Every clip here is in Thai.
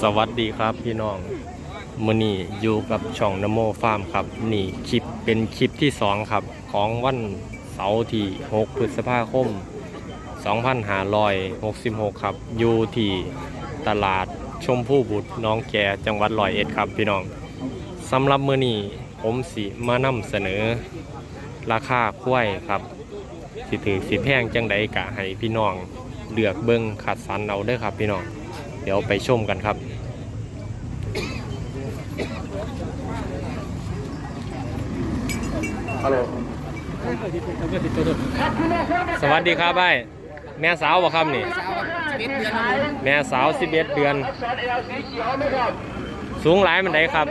สวัสดีครับพี่น้องมื้อนี้อยู่กับช่องนโมฟาร์มครับ นี่คลิปเป็นคลิปที่ 2 ครับ ของวันเสาร์ที่ 6 พฤษภาคม 2566 ครับ อยู่ที่ตลาดชมพู่บุตรน้องแกจังหวัดร้อยเอ็ดครับพี่น้องสำหรับมื้อนี้ผมสิมานำเสนอ ราคาควายครับ สิถือสิแพงจังใดกะให้พี่น้องเลือกเบิ่งขัดสรรเอาเด้อครับพี่น้อง เดี๋ยวไปชมกันครับฮัลโหลสวัสดีครับไอ้ายแม่สาวบ่ครับนี่ แม่สาว11เดือน สูงหลายมันไดครับ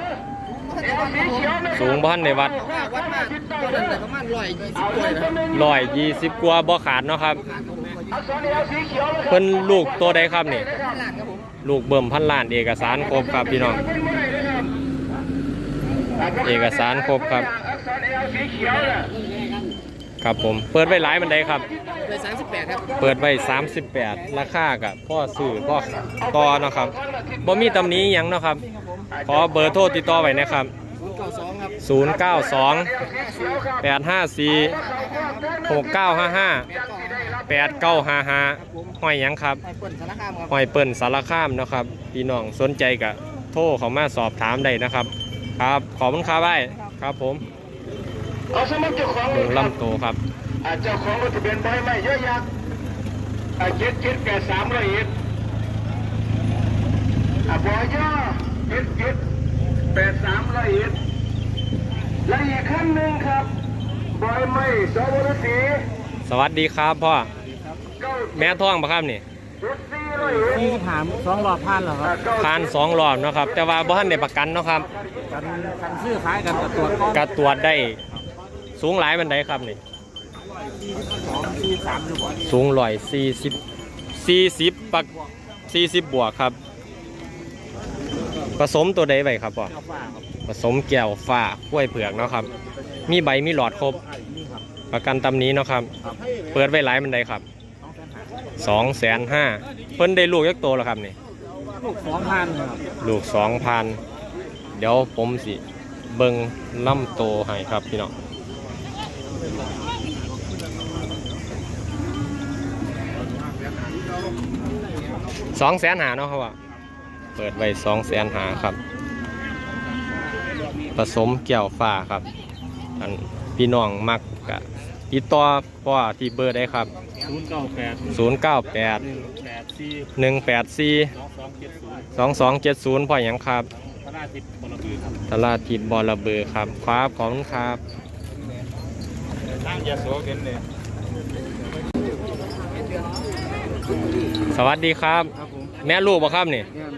สูงบ่ทันในวัดวัดมากตัวนั้นแต่ประมาณร้อยยี่สิบกว่าเลยนะร้อยยี่สิบกว่าบ่ขาดเนาะครับ เพิ่นลูกตัวใดครับนี่ล้านครับผมลูกเบิ่มพันล้านเอกสารครบครับพี่น้อง เอกสารครบครับ ครับผม เปิดไว้หลายมันไดครับเลยสามสิบแปดครับ เปิดไว้38ราคากับพ่อซื้อพ่อต่อเนาะครับบ่มีตำหนี้ยังเนาะครับ ขอเบอร์โทรติดต่อไว้นะครับศูนย์เก้าสอง ครับ092 854 6955 8955ห้อยหยังครับไอ้เปิ้ลสารคามครับห้อยเปิ้นสารคามเนาะครับพี่น้องสนใจกะโทรเขามาสอบถามได้นะครับ ครับ ขอบคุณครับไว้ครับผมเอาสมัครเจ้าของเบิ่งลำโตครับ อ่าเจ้าของรถทะเบียนใบไม้เยอะยักษ์อ่าเจ็ดเจ็ดแปดสามร้อยเอ็ดอ่าบอย่อเจ็ดเจ็ดแปดสามร้อยเอ็ดและอีกขั้นหนึ่งครับใบไม้สวรสี สวัสดีครับพ่อเก้าแม่ท้องปะครับนี่เจ็ดสี่ร้อยเอ็ดนี่ถามสองรอบพันเหรอคอ่ารับเก้าผ่านสองรอบเนาะครับ แต่ว่าบ่ทันได้ประกันเนาะครับกันกันซื้อขายกันกับตัวก้อนกระตรวจได้ สูงหลายมันไดครับนี่สองสี่สามอยู่บ่สูงร้อยสี่สิบสี่สิบปักสี่สิบบวกครับ ผสมตัวใดไว้ครับพ่อเจ้าฟ้าครับผสมแก้วฟ้ากล้วยเผือกเนาะครับ มีใบมีหลอดครบนี่ครับ ประกันตำนี้เนาะครับครับเปิดไว้หลายมันไดครับสองแสนห้าสองแสนห้าเพิ่นได้ลูกยักโตแล้วครับนี่ลูกสองพันครับลูกสองพันเดี๋ยวผมสิเบิงล่ำโตให้ครับพี่น้องสองแสนหาเนาะครับว่าเปิดไว้สองแสนหาครับ ผสมแก้วฟ้าครับอันพี่น้องมักกะ ติดต่อพ่อที่เบอร์ได้ครับ ศูนย์เก้าแปด098หนึ่งแปดสี่หนึ่งแปดสี่สองสองเจ็ดศูนย์สองสองเจ็ดศูนย์พ่อหยังครับ พระราชิตพลบือครับ ตลาดทิดบอระเบือครับครับขอบคุณครับทางยาโสเกันเลยสวัสดีครับ ครับผมแม่ลูกบ่ครับนี่ เนี่ย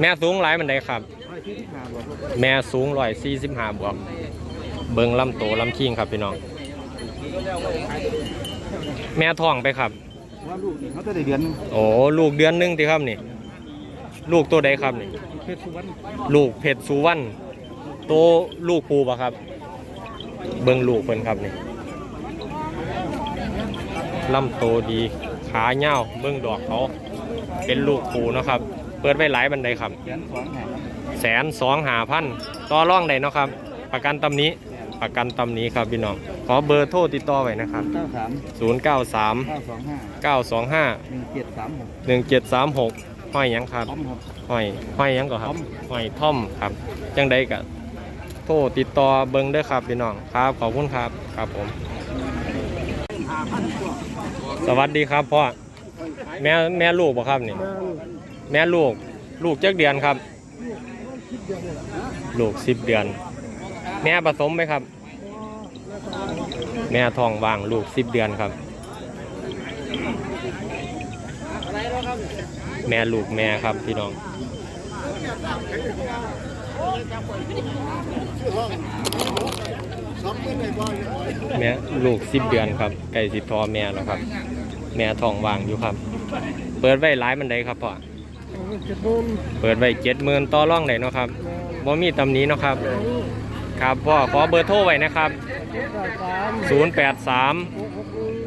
แม่สูงหลายมันไดครับร้อยที่ที่หาบ่ครับแม่สูงร้อยสี่สิบห้าบวก เบิงลำโตลำคิงครับพี่น้อง แม่ท้องไปครับ ว่าลูกนี่เขาจะได้เดือนหนึงโอ้ลูกเดือนหนึงที่ครับนี่ ลูกตัวใดครับนี่ เพชรสุวรรณลูกเพชรสุวรรณตัวลูกปูปะครับ เบิ่งลูกเพิ่นครับนี่ลำโตดีขาเงาวเบิ่งดอกเขาเป็นลูกปูเนาะครับ เปิดไว้หลายบันไดครับ เดือนสองแห่งแสนสองหาพันต่อร่องได้เนาะครับ ประกันตำนี้ ประกันตำนี้ครับพี่น้องขอเบอร์โทรติดต่อไว้นะครับ เก้าสาม0 9 3 เก้าสองห้า9 2หนึ่งเจ็ดสามหก5 1 7 3 6ห้อยหยังครับ พร้อมครับ ห้อยห้อยหยังก่อนครับท่อม ห้อยท่อมครับ จังใดกะโทรติดต่อเบิ้งเด้อครับพี่น้องครับ ขอบคุณครับครับผม สวัสดีครับพ่อแม่แม่ลูกบ่ครับนี่ แม่ลูก ลูกจักเดือนครับ ลูกสิบเดือน แม่ผสมไหมครับ แม่ท้องว่างลูกสิบเดือนครับ แม่ลูกแม่ครับพี่น้องแม่ลูกสิบเดือนครับไก่สิทอแม่แล้วครับ แม่ท้องว่างอยู่ครับ เปิดไว้หลายมันไดครับพ่อเปิดไว้เจ็ดหมื่นต่อร่องไหนเนาะครับบ่มีตำหนี้เนาะครับ ครับพ่อขอเบอร์โทรไว้นะครับ 083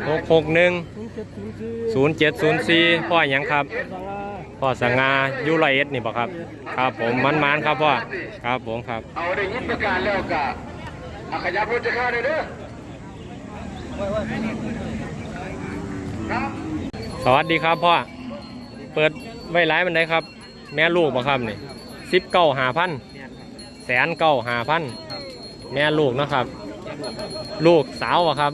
661 0704 พ่อหยังครับ พ่อสง่าอยู่ร้อยเอ็ดนี่บ่ครับ ครับผมมันมันๆครับพ่อ ครับผมครับ เอาได้ยินประกาศแล้วกะอาขยับรถจะเข้าได้เด้อครับสวัสดีครับพ่อ เปิดไว้ไลฟ์มันได้ครับ แม่ลูกบ่ครับนี่สิบเก้าหาพันแสนเก้าหาพัน แม่ลูกเนาะครับ ลูกสาวอะครับ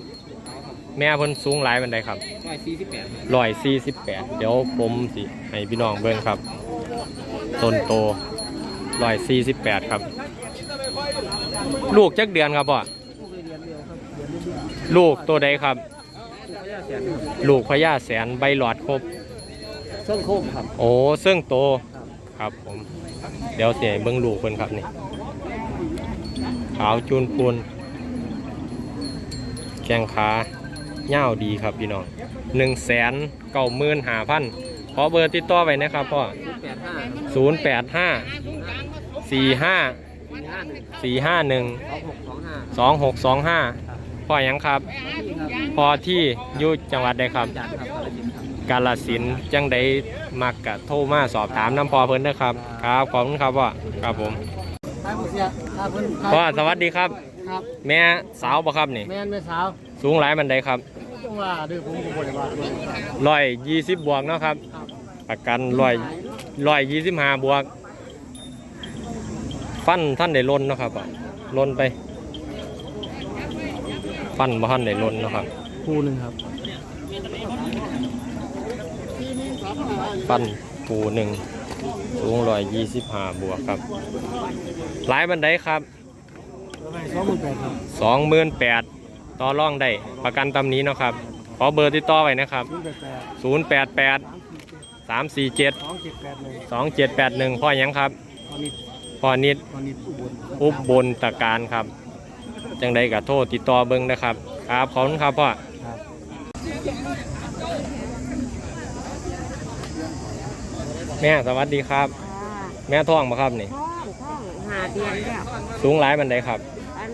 แม่เพิ่นสูงหลายมันได้ครับร้อยสี่สิบแปดร้อยสี่สิบแปดเดี๋ยวผมสิให้พี่น้องเบิ่งครับต้นโตร้อยสี่สิบแปดครับ ลูกจักเดือนครับพ่อลูกตัวใดครับ ลูกพญาแสนใบหลอดครบเครื่องโคมครับ โอ้เสื่องโตครับผม เดี๋ยวเสียเบิ้งลูกเพิ่นครับนี่ขาวจูนพูนแข้งขาเง่าดีครับพี่น้องหนึ่งแสนเก้าหมื่นห้าพันขอเบอร์ติดต่อไว้นะครับพ่อศูนย์แปดห้าสี่ห้าสี่ห้าหนึ่งสองหกสองห้างหกสองห้าพ่อยังครับ พอที่ยู่จังหวัดใดครับจัดครับการับกาลสินจังใดมักกะโทรมาสอบถามน้ำพอเพิ่นนะครับ ครับ ขอบคุณครับพ่อครับผม ทายผู้เสียครับเพิ่นพ่อสวัสดีครับ ครับ แม่สาวบ่ครับนี่ แม่นแม่สาวสูงหลายมันใดครับจังว่าเด้อผมก็บ่ได้ว่าด้วยร้อยยี่สิบบวกเนาะครับ ครับประกันร้อยร้อยยี่สิบห้าบวก ฟันท่านได้ล้นเนาะครับอะล้นไป ฟันบ่ท่านได้ล้นเนาะครับ คู่หนึ่งครับฟันปูหนึ่ง สูงร้อยยี่สิบห้าบวกครับหลายบันไดครับสองหมื่นแปดครับสองหมื่นแปดต่อร่องได้ประกันตำนี้เนาะครับ ขอเบอร์ติดต่อไว้นะครับศูนย์แปดแปดศูนย์แปดแปดสามสี่เจ็ดสองเจ็ดแปดหนึ่งสองเจ็ดแปดหนึ่งพ่อหยังครับตอนนี้พ่อนิดตอนนี้อุบลอุบบลตะการครับ จังใดกับโทษติดต่อเบิ้งนะครับ ครับขอบคุณครับพ่อ ครับ แม่สวัสดีครับ แม่ท้องมาครับนี่ท้องท้องหาเดือนแล้วสูงหลายบันไดครับ อัน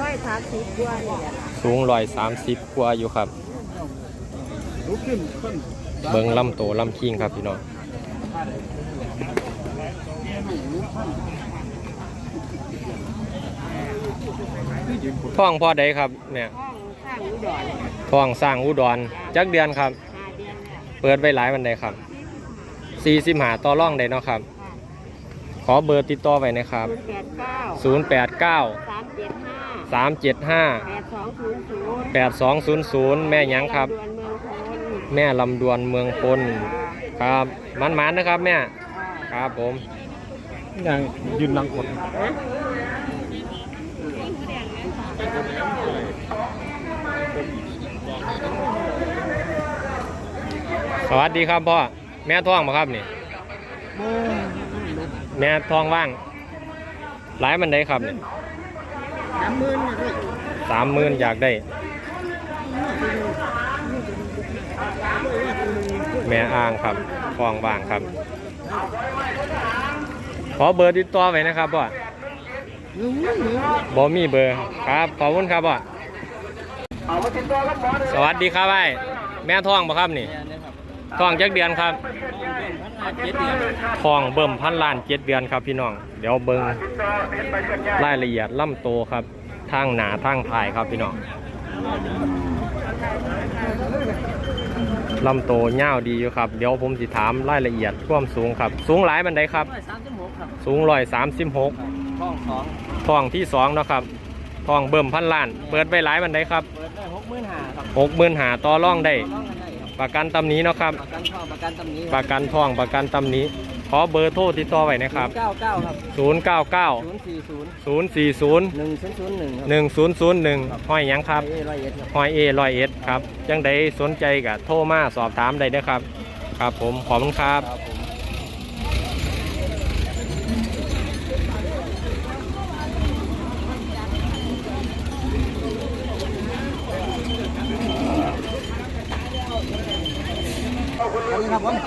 ร้อยสามสิบกว่านี่แหละสูงร้อยสามสิบกว่าอยู่ครับลุกขึ้นขึ้นเบิ้งลำโตลำคิงครับพี่น้องท้องพ่อใดครับเนี่ยท้องข้างอุดรท้องสร้างอุดรจักเดือนครับ หาเดือนแล้วเปิดไว้หลายวันใดครับ สี่สิบหาต่อร่องใดเนาะครับ ขอเบอร์ติดต่อไว้นะครับศูนย์แปดเก้า0 8 9สามเจ็ดห้า3 7 5แปดสองศูนย์ศูนย์8 2 0 0แม่หยังครับดวนเมืองพลแม่ลำดวนเมืองพลครับมันมันๆนะครับแม่ ครับผมยังยืนลังกดสวัสดีครับพ่อ แม่ท้องมาครับนี่ แม่ท้องว่าง หลายมันได้ครับนี่สามหมื่นเลยสามหมื่นอยากได้ แม่อ่างครับท้องว่างครับ ขอเบอร์ติดต่อไว้นะครับพ่อบ่มีเบอร์ครับ ขอบคุณครับพ่อเอามาติดต่อกับหมอเลยสวัสดีครับไอ้แม่ท้องบ่ครับนี่ ท้องจักเดือนครับเจ็ดเดือนท้องเบิ่มพันล้านเจ็ดเดือนครับพี่น้อง เดี๋ยวเบิ่งติดต่อเห็นไปกันยากรายละเอียดล่ำโตครับ ทางหนาทางพายครับพี่น้องลำโตเง่าวดีอยู่ครับ เดี๋ยวผมสิถามรายละเอียดความสูงครับ สูงหลายบันไดครับร้อยสามสิบหกครับสูงร้อยสามสิบหกท้องสองท้องที่สองเนาะครับท้องเบิ่มพันล้าน เปิดไปหลายบันไดครับ เปิดได้หกหมื่นห้าครับหกหมื่นหาต่อร่องได้ ร้องกันได้ครับประกันตำหนี้เนาะครับ ประกันท่อประกันตำหนี้ประกันท้องประกันตำหนี้ ขอเบอร์โทรติดต่อไว้นะครับ เก้าเก้าครับศูนย์เก้าเก้าศูนย์สี่ศูนย์ศูนย์สี่ศูนย์หนึ่งศูนย์ศูนย์หนึ่งครับหนึ่งศูนย์ศูนย์หนึ่งห้อยหยังครับเอ้ยร้อยเอ็ดครับ หอยเอรอยเอ็ดครับ จังใดสนใจกับโทรมาสอบถามได้เด้อครับ ครับผมขอบคุณครับ ครับผม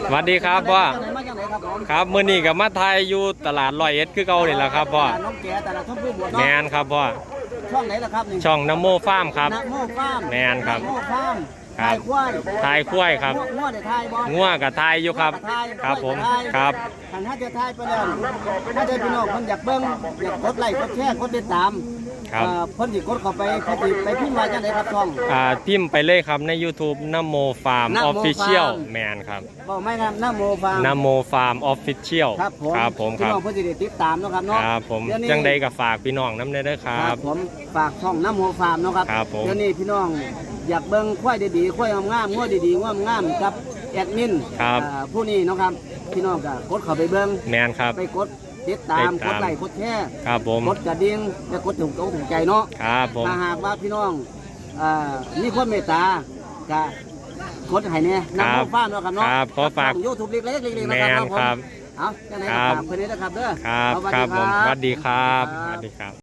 สวัสดีครับพ่อมาจากไหนครับผมครับมื้อนี้กับมาไทยอยู่ตลาดรอยเอ็ดคือเก่านี่แหละครับพ่อน้องแก่แต่ละช่องผู้บวชแมเนาะนครับพ่อช่องไหนล่ะครับนี่ช่องน้ำโมฟาร์มครับนะโมฟาร์มแมนครับนะโมฟาร์มครับทายควายทายคุ้วยครับงัวได้ทายบ่งัวกับทายอยู่ครับ ครับผม ครับคันถ้าจะทายไปแล้วถ้าได้พี่น้องคนอยากเบิ่งอยากกดไลค์กดแชร์กดติดตาม ครับอ่าเพิ่นสิกดเข้าไปเขาสิไปพิมพ์ว่าจังไดครับช่อง อ่าพิมพ์ไปเลยครับใน YouTube นโมฟาร์มนะอโมอฟฟิเชียล Farm แมนครับบอกไม่นะนะโมฟังนโมฟาร์มออฟฟิเชียลครับผมครับผมคพี่รับน้องเพื่อจะได้ติดตามเนาะครับเนาะครับผมเยวนี้ จังใดก็ฝากพี่น้องน้ำได้เด้อคครัรับ บผมฝากช่องน้ำโมฟาร์มเนาะครับครับผม เดี๋ยวนี้พี่น้องอยากเบิ่งควายดีๆควายงามๆงัวดีๆงัวงามๆกับแอดมินครับ อ่าผู้นี้เนาะครับพี่น้องก็กดเข้าไปเบิ่งแมนครับ ไปกด ติดตามติดกตามดไลค์กดแชร์ครับผมกดกระดิ่งและกดถูกอกถูกใจเนาะครับผมถ้าหากว่าพี่น้องอ่ามีความเมตตาก็กดให้แน่ครัน้ำโมบฟาร์มเนาะครับเนาะครับขอฝากยูทูบเล็กๆเล็กๆแมนะครับนครับเอาจังไหนก็ครับฝากเพื่อนนี้นะครับเด้อครับเอาสวัสคดีรับผมสวัสดีครับคสรับวัสดีครับ